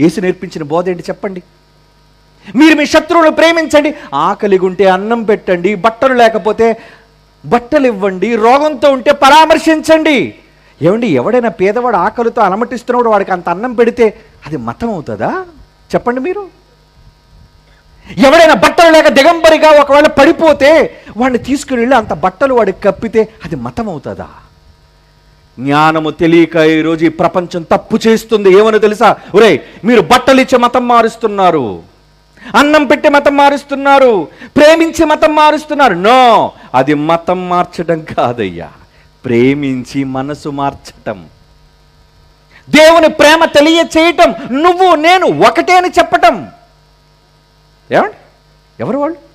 యేసు నేర్పించిన బోధ ఏంటి చెప్పండి? మీరు మీ శత్రువులు ప్రేమించండి. ఆకలిగా ఉంటే అన్నం పెట్టండి బట్టలు లేకపోతే బట్టలు ఇవ్వండి రోగంతో ఉంటే పరామర్శించండి. ఏమండి ఎవడైనా పేదవాడు ఆకలితో అలమటిస్తున్నప్పుడు వాడికి అంత అన్నం పెడితే అది మతం అవుతుందా? చెప్పండి మీరు. ఎవడైనా బట్టలు లేక దిగంబరిగా ఒకవేళ పడిపోతే వాడిని తీసుకుని వెళ్ళి అంత బట్టలు వాడికి కప్పితే అది మతం అవుతుందా? జ్ఞానము తెలియక ఈరోజు ఈ ప్రపంచం తప్పు చేస్తుంది. ఏమని తెలుసా? ఒరే మీరు బట్టలు ఇచ్చే మతం మారుస్తున్నారు. అన్నం పెట్టి మతం మారుస్తున్నారు. ప్రేమించి మతం మారుస్తున్నారు. నో అది మతం మార్చడం కాదయ్యా. ప్రేమించి మనసు మార్చటం. దేవుని ప్రేమ తెలియచేయటం. నువ్వు నేను ఒకటే అని చెప్పటం. ఏమండి? ఎవరు వాళ్ళు?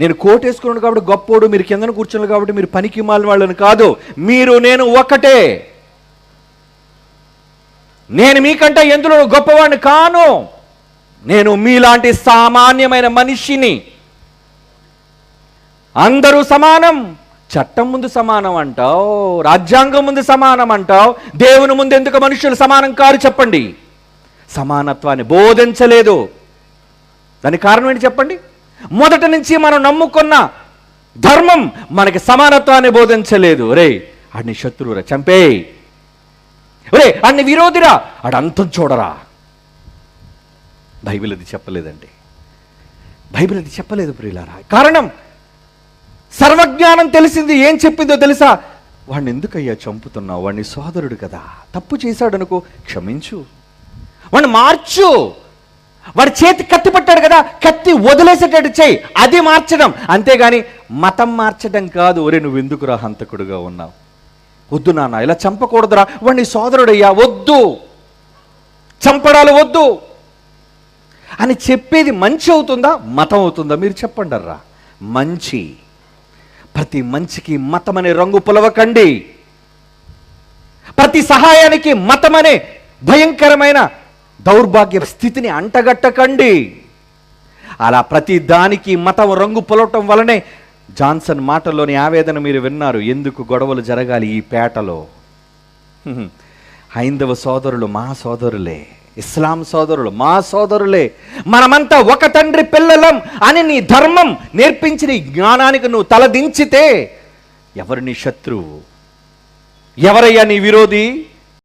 నేను కోటేసుకున్నాను కాబట్టి గొప్పోడు మీరు కిందన కూర్చున్నారు కాబట్టి మీరు పనికి మాలిన వాళ్ళని కాదు. మీరు నేను ఒకటే నేను మీకంటే ఎందులో గొప్పవాడిని కాను. నేను మీలాంటి సామాన్యమైన మనిషిని. అందరూ సమానం. చట్టం ముందు సమానం అంటావు రాజ్యాంగం ముందు సమానం అంటావు దేవుని ముందు ఎందుకు మనుషులు సమానం కారు చెప్పండి. సమానత్వాన్ని బోధించలేదు. దానికి కారణం ఏంటి చెప్పండి? మొదటి నుంచి మనం నమ్ముకున్న ధర్మం మనకి సమానత్వాన్ని బోధించలేదు. రే అన్ని శత్రువురా చంపే రే అన్ని విరోధిరా అడంతం చూడరా. బైబిల్ అది చెప్పలేదండి. బైబిల్ అది చెప్పలేదు ప్రియులారా. కారణం సర్వజ్ఞానం తెలిసింది ఏం చెప్పిందో తెలుసా? వాడిని ఎందుకయ్యా చంపుతున్నావు? వాడిని సోదరుడు కదా. తప్పు చేశాడనుకో క్షమించు. వాడిని మార్చు. వాడి చేతి కత్తి పట్టాడు కదా కత్తి వదిలేసేటట్టు చేయి అది మార్చడం. అంతేగాని మతం మార్చడం కాదు. ఒరే నువ్వు ఎందుకురా హంతకుడుగా ఉన్నావు? వద్దు నాన్న ఇలా చంపకూడదురా. వాడిని సోదరుడయ్యా వద్దు. చంపడాలు వద్దు. అని చెప్పేది మంచి అవుతుందా? మతం అవుతుందా? మీరు చెప్పండి రా మంచి. ప్రతి మంచికి మతం అనే రంగు పులవకండి. ప్రతి సహాయానికి మతం అనే భయంకరమైన దౌర్భాగ్య స్థితిని అంటగట్టకండి. అలా ప్రతి దానికి మతం రంగు పొలవటం వలనే జాన్సన్ మాటల్లోని ఆవేదన మీరు విన్నారు. ఎందుకు గొడవలు జరగాలి ఈ పేటలో? హైందవ సోదరులు మా సోదరులే ఇస్లాం సోదరులు మా సోదరులే. మనమంతా ఒక తండ్రి పిల్లలం అని నీ ధర్మం నేర్పించిన జ్ఞానానికి నువ్వు తలదించితే ఎవరిని నీ శత్రువు? ఎవరయ్యా నీ విరోధి?